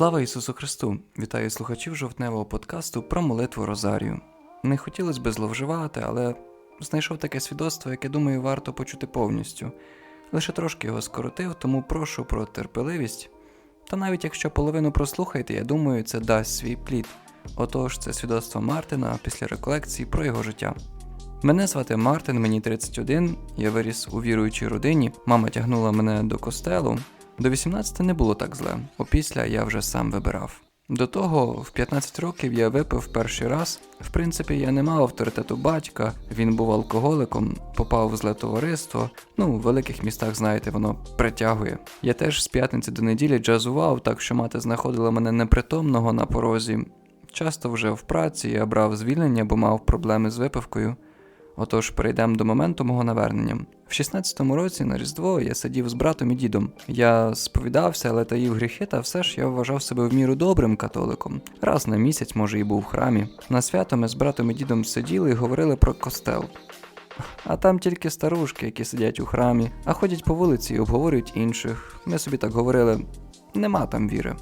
Слава Ісусу Христу! Вітаю слухачів жовтневого подкасту про молитву Розарію. Не хотілося би зловживати, але знайшов таке свідоцтво, яке думаю, варто почути повністю. Лише трошки його скоротив, тому прошу про терпеливість. Та навіть якщо половину прослухаєте, я думаю, це дасть свій плід. Отож, це свідоцтво Мартина після реколекції про його життя. Мене звати Мартин, мені 31, я виріс у віруючій родині, мама тягнула мене до костелу. До 18 не було так зле, опісля я вже сам вибирав. До того, в 15 років я випив перший раз. В принципі, я не мав авторитету батька, він був алкоголиком, попав в зле товариство. Ну, в великих містах, знаєте, воно притягує. Я теж з п'ятниці до неділі джазував, так що мати знаходила мене непритомного на порозі. Часто вже в праці я брав звільнення, бо мав проблеми з випивкою. Отож, перейдемо до моменту мого навернення. В 16-му році на Різдво я сидів з братом і дідом. Я сповідався, але таїв гріхи, та все ж я вважав себе в міру добрим католиком. Раз на місяць, може, і був в храмі. На свято ми з братом і дідом сиділи і говорили про костел. А там тільки старушки, які сидять у храмі, а ходять по вулиці і обговорюють інших. Ми собі так говорили: нема там віри.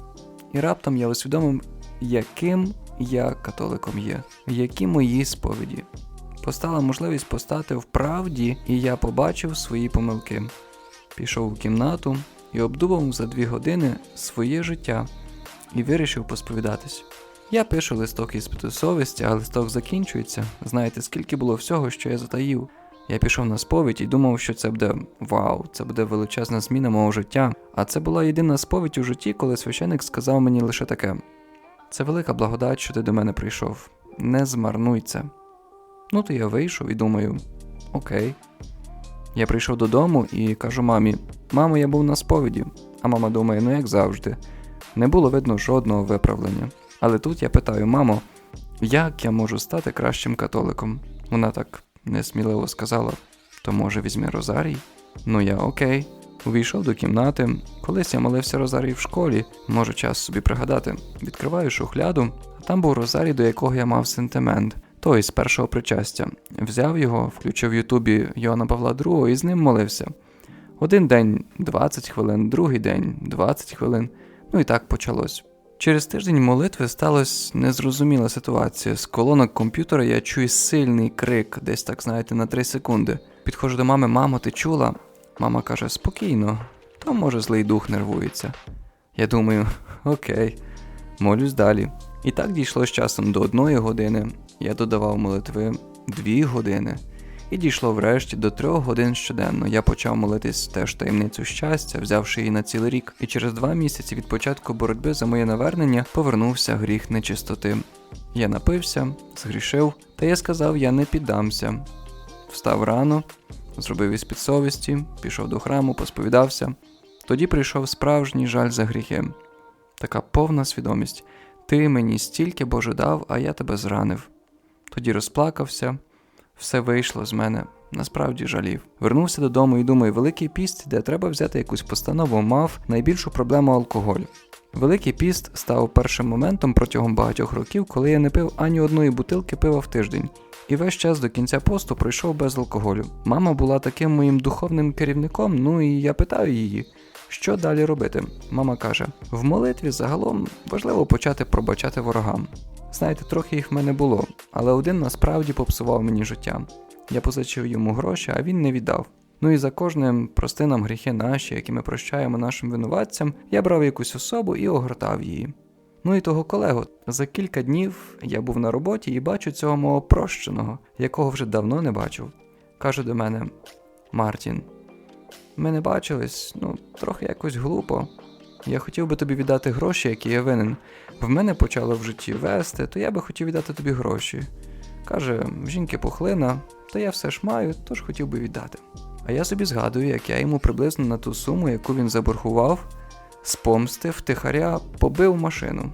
І раптом я усвідомив, яким я католиком є, які мої сповіді постала можливість постати в правді, і я побачив свої помилки. Пішов у кімнату і обдумав за дві години своє життя і вирішив посповідатись. Я пишу листок із совісті, а листок закінчується. Знаєте, скільки було всього, що я затаїв. Я пішов на сповідь і думав, що це буде вау, це буде величезна зміна мого життя. А це була єдина сповідь у житті, коли священик сказав мені лише таке: це велика благодать, що ти до мене прийшов. Не змарнуй це. Ну, то я вийшов і думаю, окей. Я прийшов додому і кажу мамі: мамо, я був на сповіді. А мама думає, ну як завжди, не було видно жодного виправлення. Але тут я питаю, мамо, як я можу стати кращим католиком? Вона так несміливо сказала: то може візьми Розарій? Ну я окей. Увійшов до кімнати. Колись я молився Розарій в школі, можу час собі пригадати. Відкриваю шухляду, а там був Розарій, до якого я мав сентимент той з першого причастя. Взяв його, включив в Ютубі Йоанна Павла II і з ним молився. Один день 20 хвилин, другий день 20 хвилин, ну і так почалось. Через тиждень молитви сталася незрозуміла ситуація. З колонок комп'ютера я чую сильний крик, десь так, знаєте, на 3 секунди. Підходжу до мами, мамо, ти чула? Мама каже, спокійно, то може злий дух нервується. Я думаю, окей, молюсь далі. І так дійшло з часом до одної години, я додавав молитви дві години, і дійшло врешті до трьох годин щоденно. Я почав молитись теж таємницю щастя, взявши її на цілий рік, і через два місяці від початку боротьби за моє навернення повернувся гріх нечистоти. Я напився, згрішив, та я сказав, я не піддамся. Встав рано, зробив із підсовісті, пішов до храму, посповідався. Тоді прийшов справжній жаль за гріхи, така повна свідомість. Ти мені стільки Боже дав, а я тебе зранив. Тоді розплакався, все вийшло з мене, насправді жалів. Вернувся додому і думаю, Великий піст, де треба взяти якусь постанову, мав найбільшу проблему алкоголь. Великий піст став першим моментом протягом багатьох років, коли я не пив ані одної бутилки пива в тиждень. І весь час до кінця посту пройшов без алкоголю. Мама була таким моїм духовним керівником, ну і я питаю її, що далі робити. Мама каже: в молитві загалом важливо почати пробачати ворогам. Знаєте, трохи їх в мене було, але один насправді попсував мені життя. Я позичив йому гроші, а він не віддав. Ну і за кожним прости нам гріхи наші, які ми прощаємо нашим винуватцям, я брав якусь особу і огортав її. Ну і того колегу, за кілька днів я був на роботі і бачу цього мого прощеного, якого вже давно не бачив. Каже до мене: Мартін, ми не бачились, ну, трохи якось глупо. Я хотів би тобі віддати гроші, які я винен. В мене почало в житті вести, то я би хотів віддати тобі гроші. Каже, в жінки пухлина, та я все ж маю, тож хотів би віддати. А я собі згадую, як я йому приблизно на ту суму, яку він заборгував, спомстив тихаря, побив машину.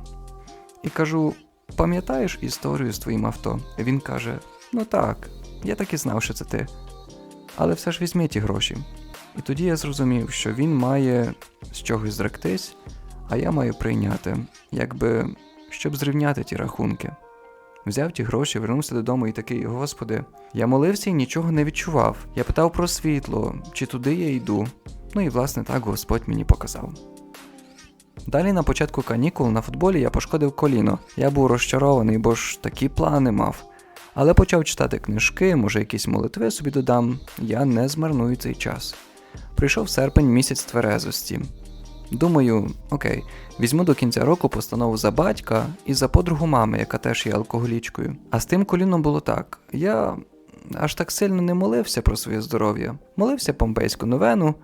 І кажу: пам'ятаєш історію з твоїм авто? Він каже: Ну так, я так і знав, що це ти. Але все ж візьми ті гроші. І тоді я зрозумів, що він має з чогось зректись, а я маю прийняти, якби щоб зрівняти ті рахунки. Взяв ті гроші, вернувся додому і такий, Господи, я молився і нічого не відчував. Я питав про світло, чи туди я йду. Ну і власне так Господь мені показав. Далі на початку канікул на футболі я пошкодив коліно. Я був розчарований, бо ж такі плани мав. Але почав читати книжки, може якісь молитви собі додам, я не змарную цей час. Прийшов серпень місяць тверезості. Думаю, окей, візьму до кінця року постанову за батька і за подругу мами, яка теж є алкоголічкою. А з тим коліном було так. Я аж так сильно не молився про своє здоров'я. Молився помпейську новену.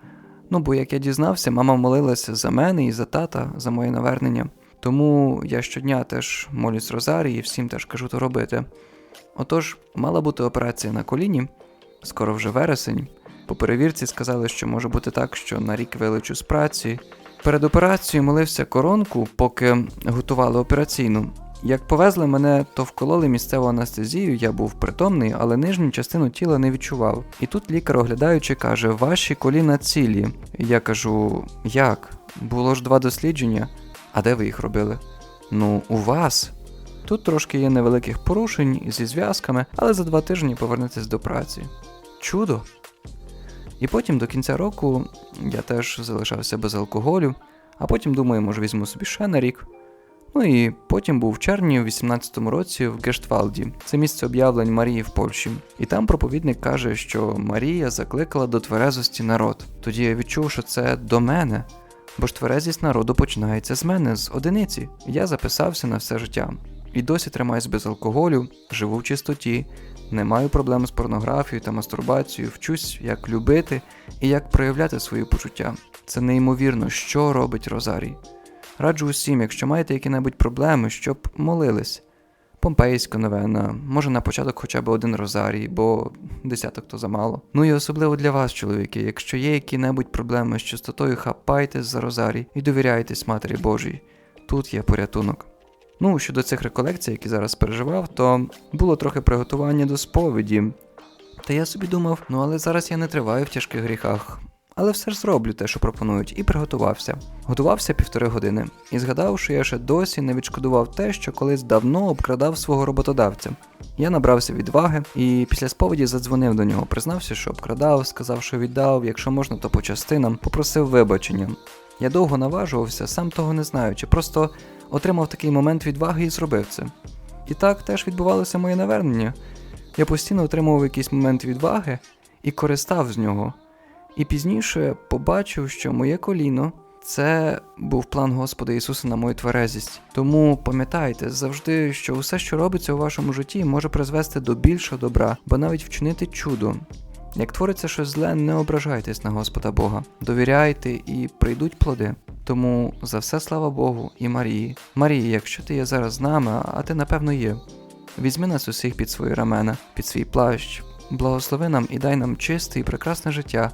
Ну, бо як я дізнався, мама молилася за мене і за тата, за моє навернення. Тому я щодня теж молюсь Розарії і всім теж кажу то робити. Отож, мала бути операція на коліні, скоро вже вересень. По перевірці сказали, що може бути так, що на рік вилечу з праці. Перед операцією молився коронку, поки готували операційну. Як повезли мене, то вкололи місцеву анестезію, я був притомний, але нижню частину тіла не відчував. І тут лікар, оглядаючи, каже: Ваші коліна цілі. Я кажу, як? Було ж два дослідження. А де ви їх робили? Ну, у вас. Тут трошки є невеликих порушень зі зв'язками, але за два тижні повернетесь до праці. Чудо! І потім до кінця року я теж залишався без алкоголю, а потім думаю, може візьму собі ще на рік. Ну і потім був в червні у 18-му році в Гештвалді, це місце об'явлень Марії в Польщі. І там проповідник каже, що Марія закликала до тверезості народ. Тоді я відчув, що це до мене, бо ж тверезість народу починається з мене, з одиниці. Я записався на все життя. І досі тримаюсь без алкоголю, живу в чистоті, не маю проблем з порнографією та мастурбацією, вчусь, як любити і як проявляти свої почуття. Це неймовірно, що робить Розарій. Раджу усім, якщо маєте які-небудь проблеми, щоб молились. Помпейська новена, може на початок хоча б один розарій, бо десяток то замало. Ну і особливо для вас, чоловіки, якщо є які-небудь проблеми з чистотою, хапайтесь за розарій і довіряйтесь Матері Божій. Тут є порятунок. Ну, щодо цих реколекцій, які зараз переживав, то було трохи приготування до сповіді. Та я собі думав, ну але зараз я не триваю в тяжких гріхах. Але все ж зроблю те, що пропонують, і приготувався. Готувався півтори години і згадав, що я ще досі не відшкодував те, що колись давно обкрадав свого роботодавця. Я набрався відваги і після сповіді задзвонив до нього, признався, що обкрадав, сказав, що віддав, якщо можна, то по частинам, попросив вибачення. Я довго наважувався, сам того не знаючи, просто отримав такий момент відваги і зробив це. І так теж відбувалося моє навернення. Я постійно отримував якийсь момент відваги і користав з нього. І пізніше побачив, що моє коліно це був план Господа Ісуса на мою тверезість. Тому пам'ятайте завжди, що усе, що робиться у вашому житті, може призвести до більшого добра, бо навіть вчинити чудо. Як твориться щось зле, не ображайтесь на Господа Бога, довіряйте і прийдуть плоди. Тому за все слава Богу і Марії. Марії, якщо ти є зараз з нами, а ти напевно є. Візьми нас усіх під свої рамена, під свій плащ, благослови нам і дай нам чисте і прекрасне життя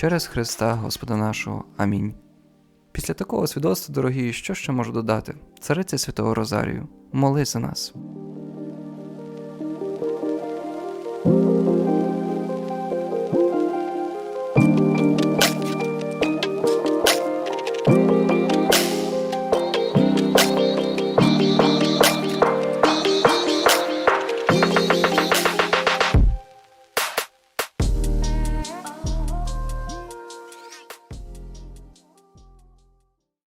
через Христа Господа нашого. Амінь. Після такого свідоцтва, дорогі, що ще можу додати? Цариця Святого Розарію, моли за нас.